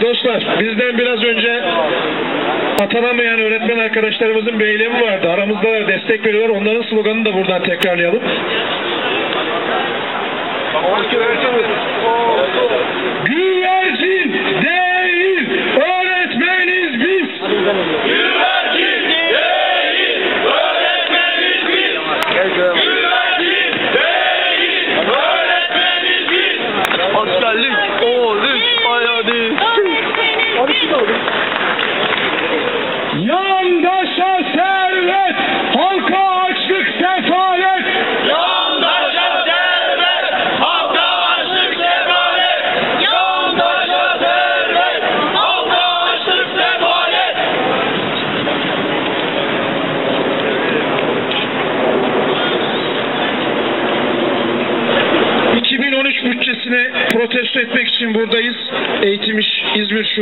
dostlar, bizden biraz önce atanamayan öğretmen arkadaşlarımızın bir eylemi vardı. Aramızda destek veriyorlar. Onların sloganını da buradan tekrarlayalım. Güvercin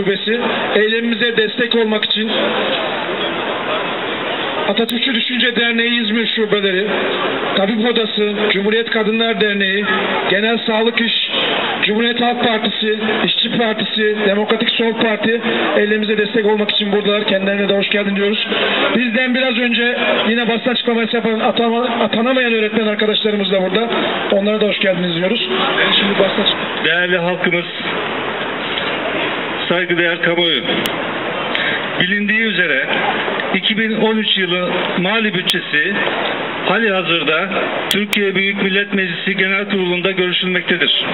Şubesi. Eylemimize destek olmak için Atatürkçü Düşünce Derneği İzmir Şubeleri, Tabip Odası, Cumhuriyet Kadınlar Derneği, Genel Sağlık İş, Cumhuriyet Halk Partisi, İşçi Partisi, Demokratik Sol Parti ellerimize destek olmak için buradalar. Kendilerine de hoş geldin diyoruz. Bizden biraz önce yine basın açıklaması yapan atama, atanamayan öğretmen arkadaşlarımız da burada. Onlara da hoş geldiniz diyoruz. Şimdi basın. Değerli halkımız, saygıdeğer kamuoyu, bilindiği üzere 2013 yılı mali bütçesi hali hazırda Türkiye Büyük Millet Meclisi Genel Kurulu'nda görüşülmektedir.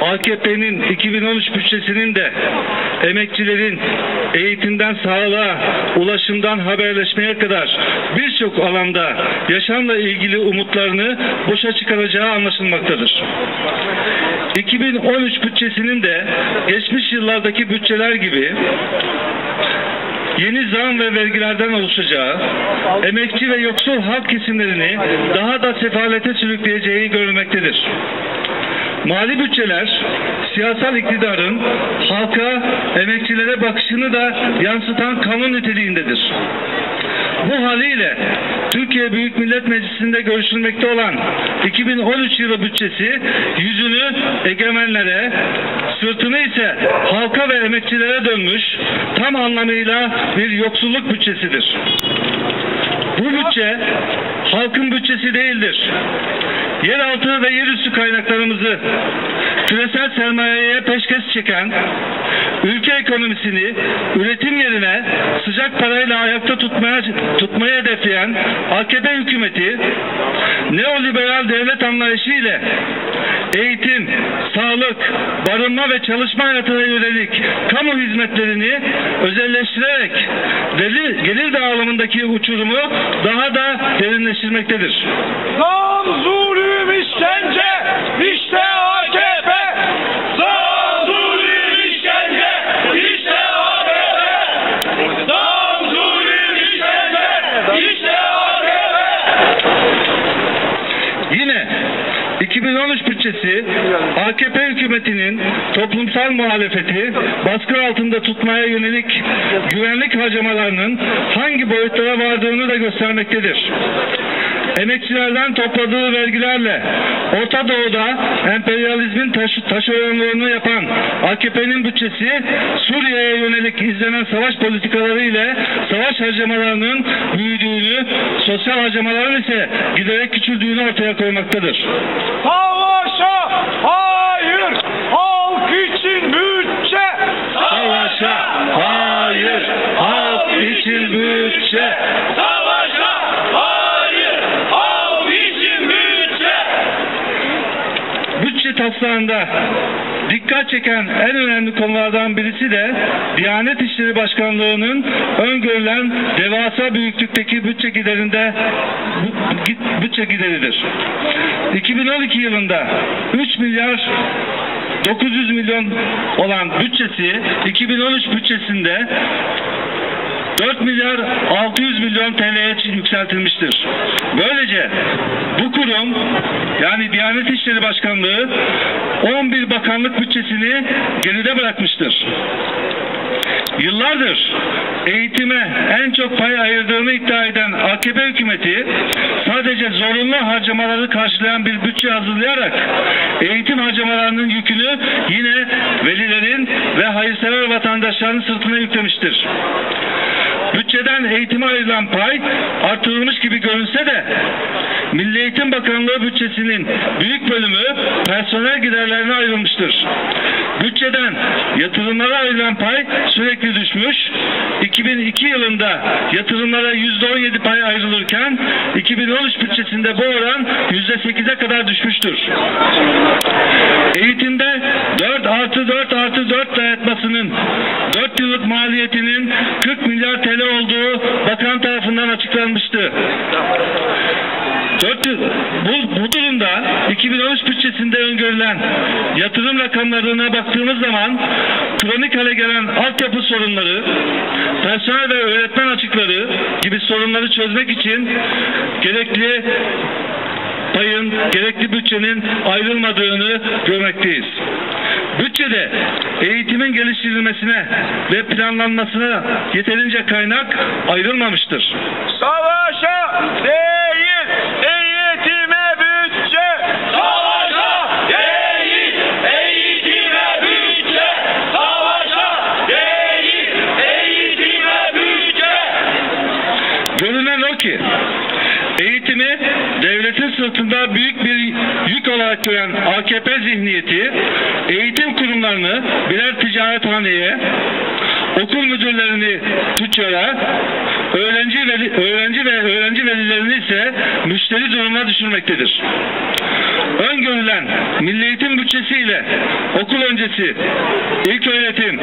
AKP'nin 2013 bütçesinin de emekçilerin eğitimden sağlığa, ulaşımdan haberleşmeye kadar birçok alanda yaşamla ilgili umutlarını boşa çıkaracağı anlaşılmaktadır. 2013 bütçesinin de geçmiş yıllardaki bütçeler gibi yeni zam ve vergilerden oluşacağı, emekçi ve yoksul halk kesimlerini daha da sefalete sürükleyeceği görülmektedir. Mali bütçeler siyasal iktidarın halka, emekçilere bakışını da yansıtan kanun niteliğindedir. Bu haliyle Türkiye Büyük Millet Meclisi'nde görüşülmekte olan 2013 yılı bütçesi yüzünü egemenlere, sırtını ise halka ve emekçilere dönmüş tam anlamıyla bir yoksulluk bütçesidir. Bu bütçe halkın bütçesi değildir. Yeraltı ve yerüstü kaynaklarımızı küresel sermayeye peşkeş çeken, ülke ekonomisini üretim yerine sıcak parayla ayakta tutmaya, tutmayı hedefleyen AKP hükümeti neoliberal devlet anlayışı ile eğitim, sağlık, barınma ve çalışma hayatına yönelik kamu hizmetlerini özelleştirerek gelir, gelir dağılımındaki uçurumu daha da derinleştirmektedir. Zam, zulüm, işkence, işte AKP. Zam, zulüm, işkence, işte AKP. Zam, zulüm, işkence, işte AKP. Yine 2013 bütçesi AKP hükümetinin toplumsal muhalefeti baskı altında tutmaya yönelik güvenlik harcamalarının hangi boyutlara vardığını da göstermektedir. Emekçilerden topladığı vergilerle Orta Doğu'da emperyalizmin taşı, taşeronluğunu yapan AKP'nin bütçesi Suriye'ye yönelik izlenen savaş politikaları ile savaş harcamalarının büyüdüğünü, sosyal harcamaların ise giderek küçüldüğünü ortaya koymaktadır. Savaşa hayır, halk için bütçe. Savaşa hayır, halk için bütçe. Savaşa hayır, halk için bütçe. Bütçe taslağında dikkat çeken en önemli konulardan birisi de Diyanet İşleri Başkanlığı'nın öngörülen devasa büyüklükteki bütçe giderinde bütçe gideridir. 2012 yılında 3 milyar 900 milyon olan bütçesi 2013 bütçesinde 4 milyar 600 milyon TL'ye yükseltilmiştir. Böylece bu kurum yani Diyanet İşleri Başkanlığı 11 bakanlık bütçesini geride bırakmıştır. Yıllardır eğitime en çok pay ayırdığını iddia eden AKP hükümeti sadece zorunlu harcamaları karşılayan bir bütçe hazırlayarak eğitim harcamalarının yükünü yine velilerin ve hayırsever vatandaşların sırtına yüklemiştir. Bütçeden eğitime ayrılan pay artırılmış gibi görünse de Milli Eğitim Bakanlığı bütçesinin büyük bölümü personel giderlerine ayrılmıştır. Bütçeden yatırımlara ayrılan pay sürekli düşmüş. 2002 yılında yatırımlara %17 pay ayrılırken 2013 bütçesinde bu oran %8'e kadar düşmüştür. Eğitimde 4 artı 4 artı 4 dayatmasının 4 yıllık maliyetinin 40 milyar TL olduğu bakan tarafından açıklanmıştı. 4 yıl, bu, bu durumda 2013 bütçesinde öngörülen yatırım rakamlarına baktığımız zaman kronik hale gelen altyapı sorunları, personel ve öğretmen açıkları gibi sorunları çözmek için gerekli payın, gerekli bütçenin ayrılmadığını görmekteyiz. Bütçede eğitimin geliştirilmesine ve planlanmasına yeterince kaynak ayrılmamıştır. Savaşa değil, sırtında büyük bir yük olarak gören AKP zihniyeti eğitim kurumlarını birer ticarethaneye, okul müdürlerini tüccara, öğrenci veli, öğrenci ve öğrenci velilerini ise müşteri durumuna düşürmektedir. Öngörülen milli eğitim bütçesiyle okul öncesi, ilk öğretim,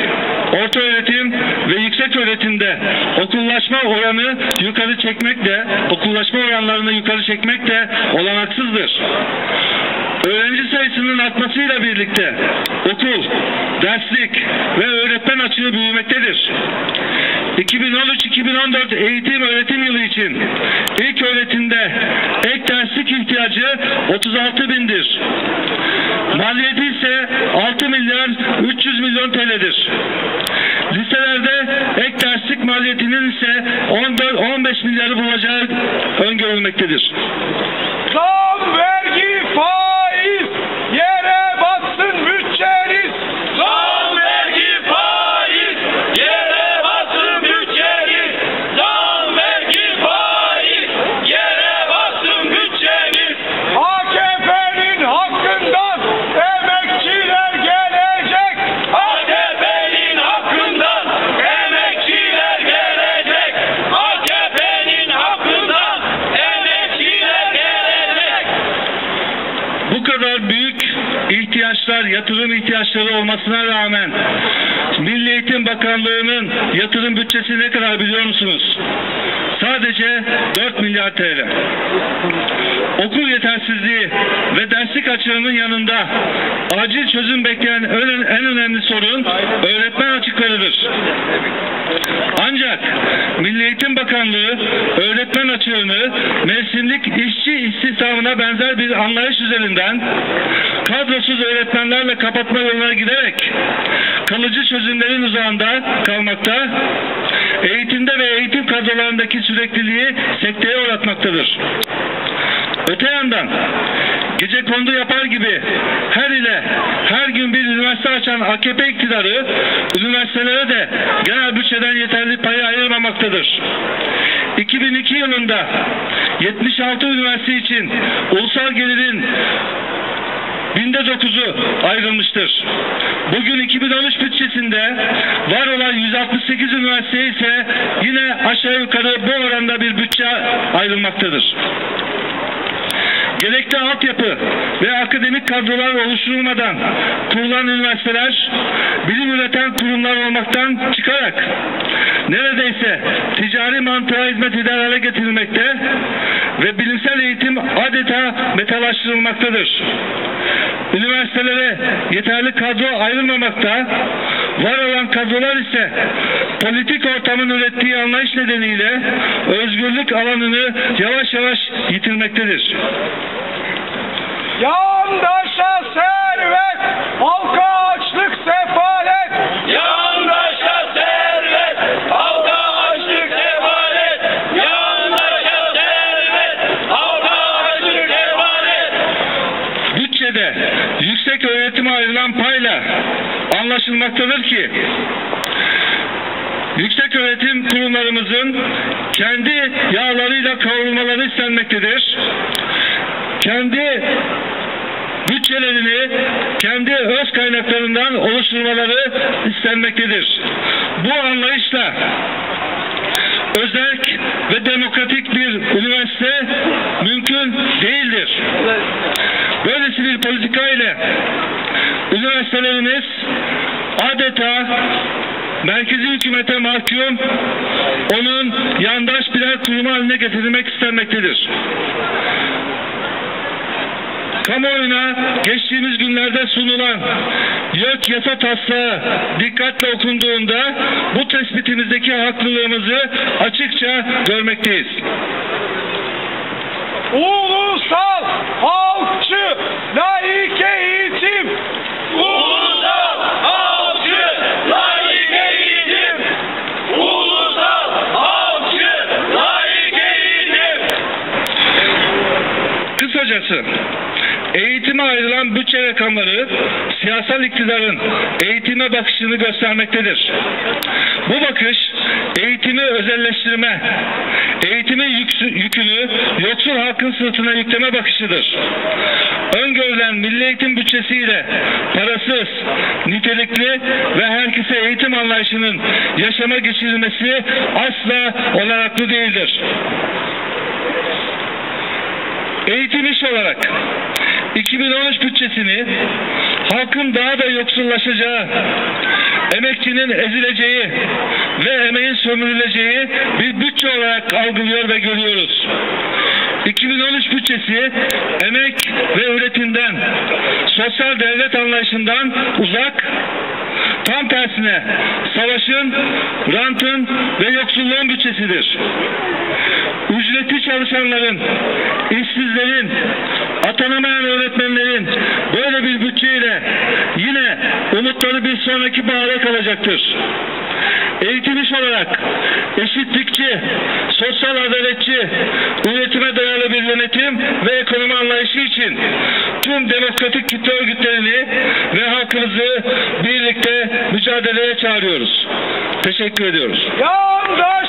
orta öğretim ve yüksek öğretimde okullaşma oranı yukarı çekmek de, okullaşma oranlarını yukarı çekmek de olanaksızdır. Öğrenci sayısının artmasıyla birlikte okul, derslik ve öğretmen açığı büyümektedir. 2013-2014 eğitim öğretim yılı için ilk öğretimde ek derslik ihtiyacı 36 bindir. Maliyeti ise 6 milyar 300 milyon TL'dir. Liselerde ek derslik maliyetinin ise 14 15 milyarı bulacağı öngörülmektedir. Zam, vergi, yatırım ihtiyaçları olmasına rağmen Milli Eğitim Bakanlığı'nın yatırım bütçesi ne kadar biliyor musunuz? Sadece 4 milyar TL. Okul yetersizliği ve derslik açığının yanında acil çözüm bekleyen en önemli sorun öğretmen açıklarıdır. Ancak Milli Eğitim Bakanlığı öğretmen açığını mevsimlik işçi istihdamına benzer bir anlayış üzerinden kadrosuz öğretmenlerle kapatma yoluna giderek kalıcı çözümlerin uzağında kalmakta, eğitimde ve eğitim kadrolarındaki sürekliliği sekteye uğratmaktadır. Öte yandan gece kondu yapar gibi her ile her gün bir üniversite açan AKP iktidarı üniversitelere de genel bütçeden yeterli payı ayırmamaktadır. 2002 yılında 76 üniversite için ulusal gelirin binde dokuzu ayrılmıştır. Bugün 2013 bütçesinde var olan 168 üniversite ise yine aşağı yukarı bu oranda bir bütçe ayrılmaktadır. Gerekli altyapı ve akademik kadrolar oluşturulmadan kurulan üniversiteler bilim üreten kurumlar olmaktan çıkarak neredeyse ticari mantığa hizmet eder hale getirilmekte ve bilimsel eğitim adeta metalaştırılmaktadır. Üniversitelere yeterli kadro ayrılmamakta, var olan kadrolar ise politik ortamın ürettiği anlayış nedeniyle özgürlük alanını yavaş yavaş yitirmektedir. Yandaşa anlaşılmaktadır ki yüksek öğretim kurumlarımızın kendi yağlarıyla kavrulmaları istenmektedir. Kendi bütçelerini kendi öz kaynaklarından oluşturmaları istenmektedir. Bu anlayışla özerk ve demokratik bir üniversite mümkün değildir. Böylesi bir politika ile üniversitelerimiz adeta merkezi hükümete mahkum onun yandaş birer kurum haline getirilmek istenmektedir. Kamuoyuna geçtiğimiz günlerde sunulan YÖK yasa taslağı dikkatle okunduğunda bu tespitimizdeki haklılığımızı açıkça görmekteyiz. Ulusal, halkçı, laik eğitim. Ulusal, halkçı, laik eğitim. Ulusal, halkçı, laik eğitim. Kısacası eğitime ayrılan bütçe rakamları siyasal iktidarın eğitime bakışını göstermektedir. Bu bakış eğitimi özelleştirme, eğitimin yükünü yoksul halkın sırtına yükleme bakışıdır. Öngörülen milli eğitim bütçesiyle parasız, nitelikli ve herkese eğitim anlayışının yaşama geçirilmesi asla olanaklı değildir. Eğitim iş olarak 2013 bütçesini halkın daha da yoksullaşacağı, emekçinin ezileceği ve emeğin sömürüleceği bir bütçe olarak algılıyor ve görüyoruz. 2013 bütçesi emek ve üretimden, sosyal devlet anlayışından uzak, tam tersine savaşın, rantın ve yoksulluğun bütçesidir ücretli çalışanların, işsizlerin, atanamayan öğretmenlerin böyle bir bütçeyle yine umutları bir sonraki bahara kalacaktır. Eğitim iş olarak eşitlikçi, sosyal adaletçi, üretime dayalı bir yönetim ve ekonomi anlayışı için tüm demokratik kitle örgütlerini ve halkımızı birlikte mücadeleye çağırıyoruz. Teşekkür ediyoruz. Yandaşa